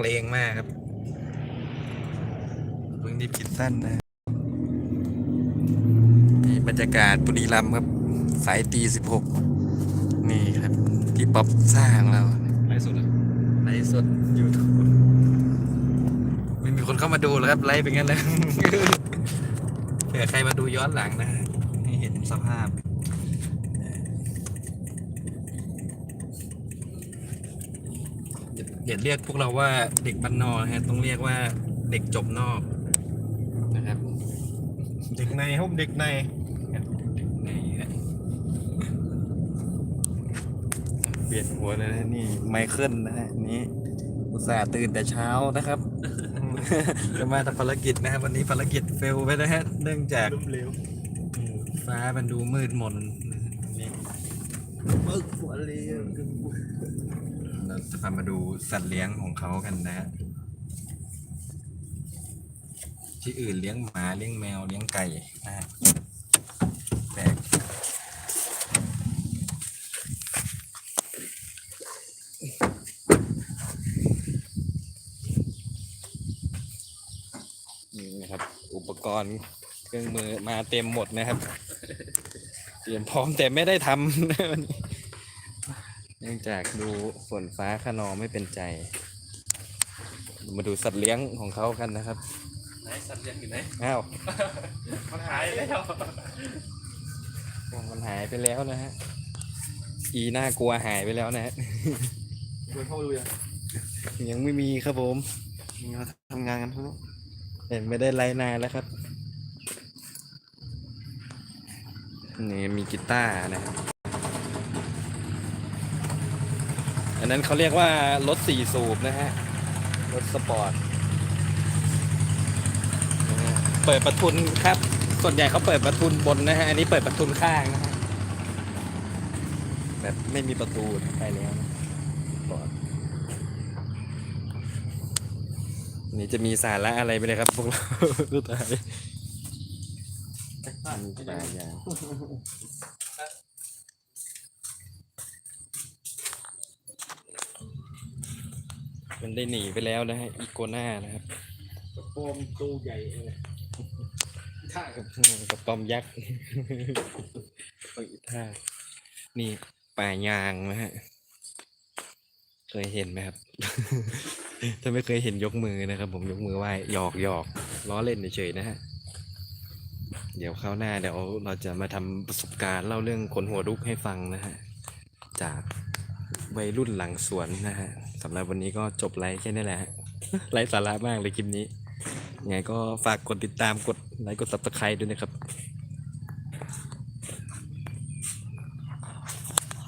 เลงมากครับเพิ่งได้ผิดสั้นนะนี่บรรยากาศบุรีรัมย์ครับ สายตีสิบหกนี่ครับ ที่ป๊อปสร้างเราไลฟ์สดเหรอไลฟ์สดยูทูบไม่มีคนเข้ามาดูแล้วครับไลฟ์เป็นงั้นเลยเผื่อใครมาดูย้อนหลังนะ ให้เห็นสภาพ อย่าอย่าเรียกพวกเราว่าเด็กบ้านนอกนะฮะต้องเรียกว่าเด็กจบนอกนะครับ เด็กในครับเด็กในนี่ฮะเปลี่ยนหัวเลยนะนี่ไมเคิลนะฮะนี่อุตส่าห์ตื่นแต่เช้านะครับ จะมาทำภารกิจนะครับวันนี้ภารกิจเฟลไปนะฮะเนื่องจากล้มเหลวฟ้ามันดูมืดมนนะฮะนี่ปึ๊กหัวเลี้ยว เราจะพามาดูสัตว์เลี้ยงของเขากันนะฮะที่อื่นเลี้ยงหมาเลี้ยงแมวเลี้ยงไก่นะแปลกนี่นะครับ อุปกรณ์เครื่องมือมาเต็มหมดนะครับ เตรียมพร้อมแต่ไม่ได้ทำนะวันนี้ นื่องจากดูฝนฟ้าขนองไม่เป็นใจ มาดูสัตว์เลี้ยงของเขากันนะครับไหนสัตว์เลี้ยงอยู่ไหนอ้าวมันหายแล้วมันหายไปแล้วนะฮะอีน่ากลัวหายไปแล้วนะฮะชวนเข้ามาดูยังยังไม่มีครับผมนี่เราทำงานกันทุกเห็นไม่ได้ไลน์นานแล้วครับนี่มีกีตาร์นะครับ อั นนั้นเขาเรียกว่ารถสี่สูบนะฮะ รถสปอร์ตนะฮะเปิดประทุนครับ ส่วนใหญ่เขาเปิดประทุนบนนะฮะ อันนี้เปิดประทุนข้างนะฮะ แบบไม่มีประตูไปแล้วนะสปอร์ตนี่จะมีสาระอะไรไปเลยครับพวกเราสุดท้ายมีปลายาง มันได้หนีไปแล้วนะฮะอีโกน่านะครับกระโปรงตู้ใหญ่เลยท่ากับกระป๋อมยักษ์ของอีท่านี่ป่ายางนะฮะเคยเห็นไหมครับ ถ้าไม่เคยเห็นยกมือนะครับ ผมยกมือไหว้หยอกหยอกล้อเล่นเฉยๆนะฮะเดี๋ยวคราวหน้าเดี๋ยวเราจะมาทำประสบการณ์เล่าเรื่องขนหัวลุกให้ฟังนะฮะจาก วัยรุ่นหลังสวนนะฮะสำหรับวันนี้ก็จบไลฟ์แค่นี้แหละฮะไร้สาระมากเลยคลิปนี้ยังไงก็ฝากกดติดตามกดไลค์กดซับสไคร b e ด้วยนะครับ